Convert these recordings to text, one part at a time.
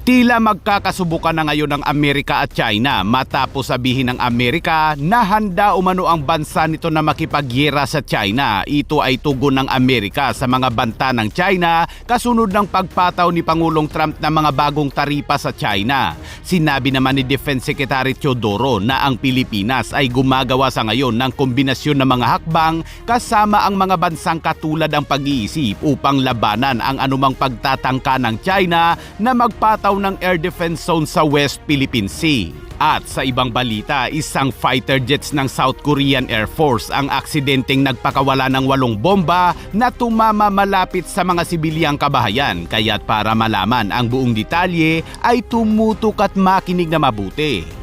Tila magkakasubukan na ngayon ng Amerika at China matapos sabihin ng Amerika na handa umano ang bansa nito na makipagyera sa China. Ito ay tugon ng Amerika sa mga banta ng China kasunod ng pagpataw ni Pangulong Trump ng mga bagong taripa sa China. Sinabi naman ni Defense Secretary Teodoro na ang Pilipinas ay gumagawa sa ngayon ng kombinasyon ng mga hakbang kasama ang mga bansang katulad ang pag-iisip upang labanan ang anumang pagtatangka ng China na magpataw ng air defense zone sa West Philippine Sea. At sa ibang balita, isang fighter jets ng South Korean Air Force ang aksidenteng nagpakawala ng walong bomba na tumama malapit sa mga sibilyang kabahayan. Kaya't para malaman ang buong detalye ay tumutok at makinig na mabuti.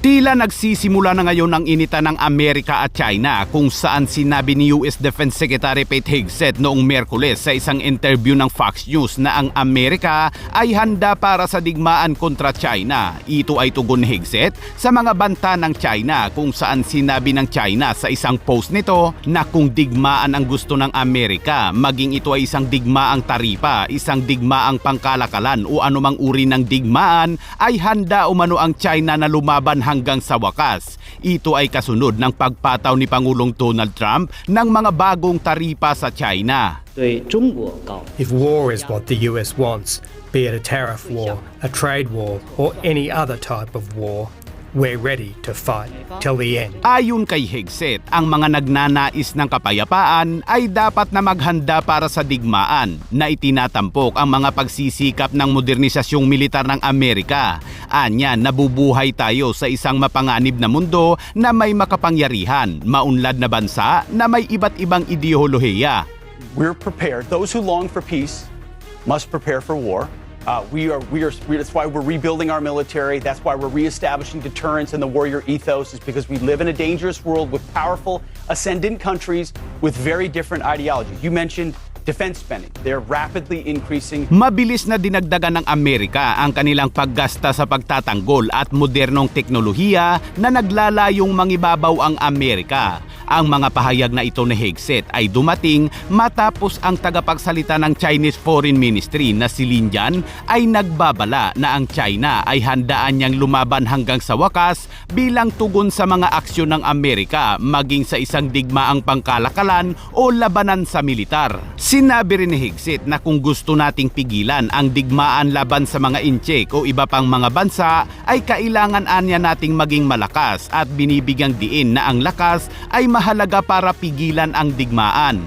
Tila nagsisimula na ngayon ang initan ng Amerika at China kung saan sinabi ni US Defense Secretary Pete Hegseth noong Merkules sa isang interview ng Fox News na ang Amerika ay handa para sa digmaan kontra China. Ito ay tugon Hegseth sa mga banta ng China kung saan sinabi ng China sa isang post nito na kung digmaan ang gusto ng Amerika, maging ito ay isang digmaang taripa, isang digmaang pangkalakalan o anumang uri ng digmaan ay handa umano ang China na lumaban hanggang sa wakas. Ito ay kasunod ng pagpataw ni Pangulong Donald Trump ng mga bagong taripa sa China. If war is what the US wants, be it a tariff war, a trade war, or any other type of war, we're ready to fight till the end. Ayon kay Hegseth, ang mga nagnanais ng kapayapaan ay dapat na maghanda para sa digmaan na itinatampok ang mga pagsisikap ng modernisasyong militar ng Amerika. Anya, nabubuhay tayo sa isang mapanganib na mundo na may makapangyarihan, maunlad na bansa na may iba't ibang ideolohiya. We're prepared. Those who long for peace must prepare for war. Uh, we are, we are, we, that's why we're rebuilding our military. That's why we're reestablishing deterrence and the warrior ethos, is because we live in a dangerous world with powerful, ascendant countries with very different ideologies. You mentioned defense spending. They're rapidly increasing. Mabilis na dinagdagan ng Amerika ang kanilang paggasta sa pagtatanggol at modernong teknolohiya na naglalayong mangibabaw ang Amerika. Ang mga pahayag na ito ni Hegseth ay dumating matapos ang tagapagsalita ng Chinese Foreign Ministry na si Lin Jian ay nagbabala na ang China ay handaan niyang lumaban hanggang sa wakas bilang tugon sa mga aksyon ng Amerika maging sa isang digmaang pangkalakalan o labanan sa militar. Sinabi rin ni Hegseth na kung gusto nating pigilan ang digmaan laban sa mga incheck o iba pang mga bansa ay kailangan anya nating maging malakas at binibigyang diin na ang lakas ay mahalaga para pigilan ang digmaan.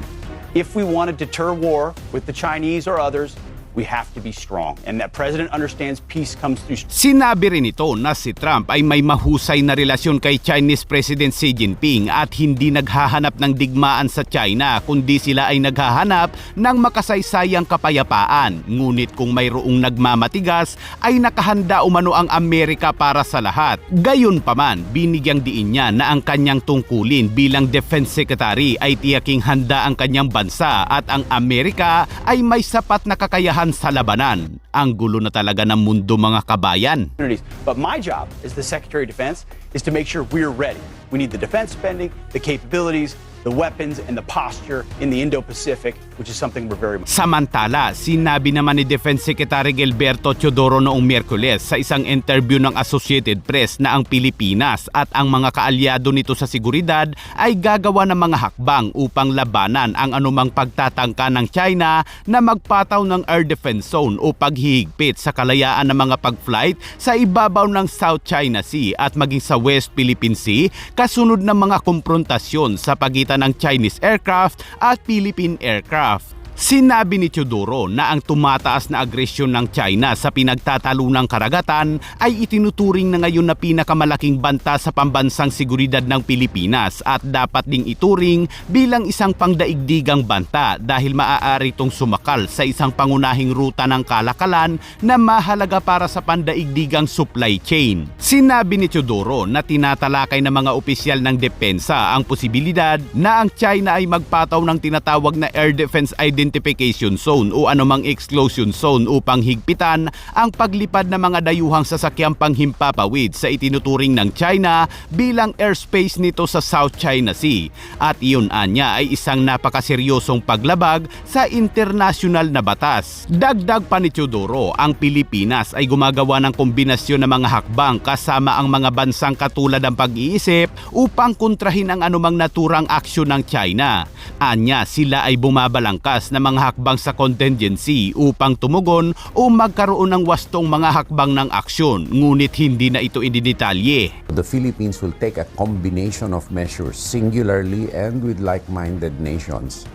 If we want to deter war with the Chinese or others, we have to be strong. And that president understands peace comes through Sinabi rin ito na si Trump ay may mahusay na relasyon kay Chinese President Xi Jinping at hindi naghahanap ng digmaan sa China kundi sila ay naghahanap ng makasaysayang kapayapaan. Ngunit kung mayroong nagmamatigas ay nakahanda umano ang Amerika para sa lahat. Gayunpaman, binigyang diin niya na ang kanyang tungkulin bilang Defense Secretary ay tiyaking handa ang kanyang bansa at ang Amerika ay may sapat na kakayahan sa labanan. Ang gulo na talaga ng mundo mga kabayan. But my job as the Secretary of Defense is to make sure we're ready. We need the defense spending, the capabilities, the weapons, and the posture in the Indo-Pacific, which is something we're very much. Samantala, sinabi naman ni Defense Secretary Gilberto Teodoro noong Miyerkules sa isang interview ng Associated Press na ang Pilipinas at ang mga kaalyado nito sa seguridad ay gagawa ng mga hakbang upang labanan ang anumang pagtatangka ng China na magpataw ng air defense zone o paghihigpit sa kalayaan ng mga pag-flight sa ibabaw ng South China Sea at maging sa West Philippine Sea kasunod ng mga komprontasyon sa pagitan ng Chinese aircraft at Philippine aircraft. Sinabi ni Teodoro na ang tumataas na agresyon ng China sa pinagtatalunang karagatan ay itinuturing na ngayon na pinakamalaking banta sa pambansang seguridad ng Pilipinas at dapat ding ituring bilang isang pangdaigdigang banta dahil maaari itong sumakal sa isang pangunahing ruta ng kalakalan na mahalaga para sa pandaigdigang supply chain. Sinabi ni Teodoro na tinatalakay ng mga opisyal ng depensa ang posibilidad na ang China ay magpataw ng tinatawag na Air Defense Identity identification zone o anumang exclusion zone upang higpitan ang paglipad ng mga dayuhang sasakyang panghimpapawid sa itinuturing ng China bilang airspace nito sa South China Sea. At iyon anya ay isang napakaseryosong paglabag sa international na batas. Dagdag pa ni Teodoro, ang Pilipinas ay gumagawa ng kombinasyon ng mga hakbang kasama ang mga bansang katulad ng pag-iisip upang kontrahin ang anumang naturang aksyon ng China. Anya, sila ay bumabalangkas ng mga hakbang sa contingency upang tumugon o magkaroon ng wastong mga hakbang ng aksyon, ngunit hindi na ito inidetalye. The Philippines will take a combination of measures, singularly and with like-minded nations,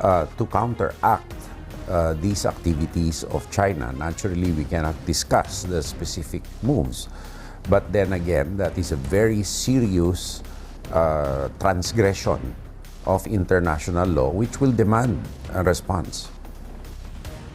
uh, to counteract uh, these activities of China. Naturally, we cannot discuss the specific moves, but then again, that is a very serious uh, transgression of international law, which will demand a response.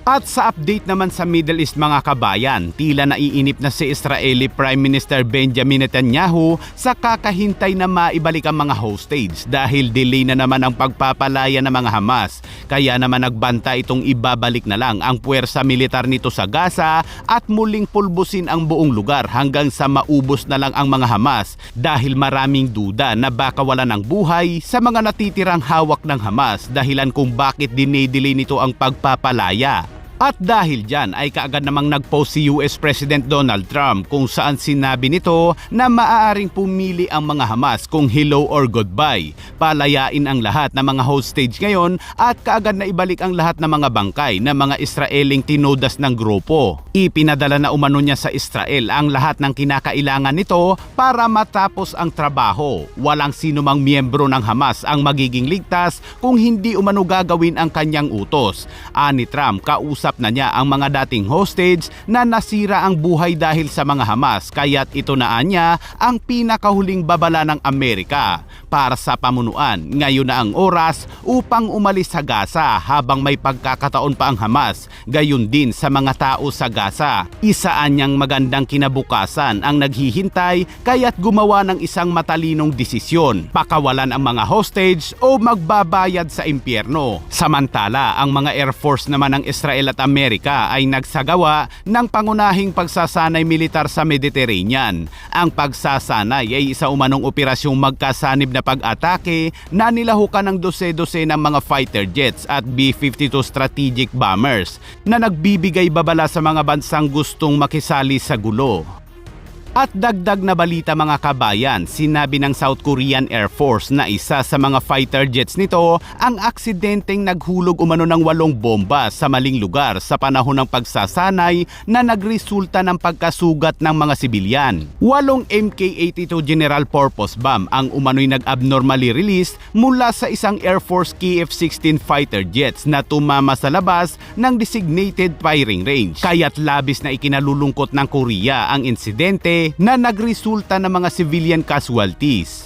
At sa update naman sa Middle East mga kabayan, tila naiinip na si Israeli Prime Minister Benjamin Netanyahu sa kakahintay na maibalik ang mga hostage dahil delay na naman ang pagpapalaya ng mga Hamas. Kaya naman nagbanta itong ibabalik na lang ang puwersa militar nito sa Gaza at muling pulbusin ang buong lugar hanggang sa maubos na lang ang mga Hamas dahil maraming duda na baka wala ng buhay sa mga natitirang hawak ng Hamas dahilan kung bakit dinedelay nito ang pagpapalaya. At dahil dyan ay kaagad namang nag-post si US President Donald Trump kung saan sinabi nito na maaaring pumili ang mga Hamas kung hello or goodbye. Palayain ang lahat ng mga hostage ngayon at kaagad na ibalik ang lahat ng mga bangkay ng mga Israeling tinodas ng grupo. Ipinadala na umano niya sa Israel ang lahat ng kinakailangan nito para matapos ang trabaho. Walang sino mang miyembro ng Hamas ang magiging ligtas kung hindi umano gagawin ang kanyang utos. Ani Trump, kausap na niya ang mga dating hostage na nasira ang buhay dahil sa mga Hamas kaya't ito na anya ang pinakahuling babala ng Amerika para sa pamunuan. Ngayon na ang oras upang umalis sa Gaza habang may pagkakataon pa ang Hamas. Gayon din sa mga tao sa Gaza. Isaan niyang magandang kinabukasan ang naghihintay kaya't gumawa ng isang matalinong desisyon. Pakawalan ang mga hostage o magbabayad sa impyerno. Samantala, ang mga Air Force naman ng Israel at Amerika ay nagsagawa ng pangunahing pagsasanay militar sa Mediterranean. Ang pagsasanay ay isa umanong operasyong magkasanib na pag-atake na nilahukan ng dose-dose ng mga fighter jets at B-52 strategic bombers na nagbibigay babala sa mga bansang gustong makisali sa gulo. At dagdag na balita mga kabayan, sinabi ng South Korean Air Force na isa sa mga fighter jets nito ang aksidenteng naghulog umano ng walong bomba sa maling lugar sa panahon ng pagsasanay na nagresulta ng pagkasugat ng mga sibilyan. Walong MK-82 General Purpose Bomb ang umano'y nag-abnormally released mula sa isang Air Force KF-16 fighter jets na tumama sa labas ng designated firing range. Kaya't labis na ikinalulungkot ng Korea ang insidente na nagresulta ng mga civilian casualties.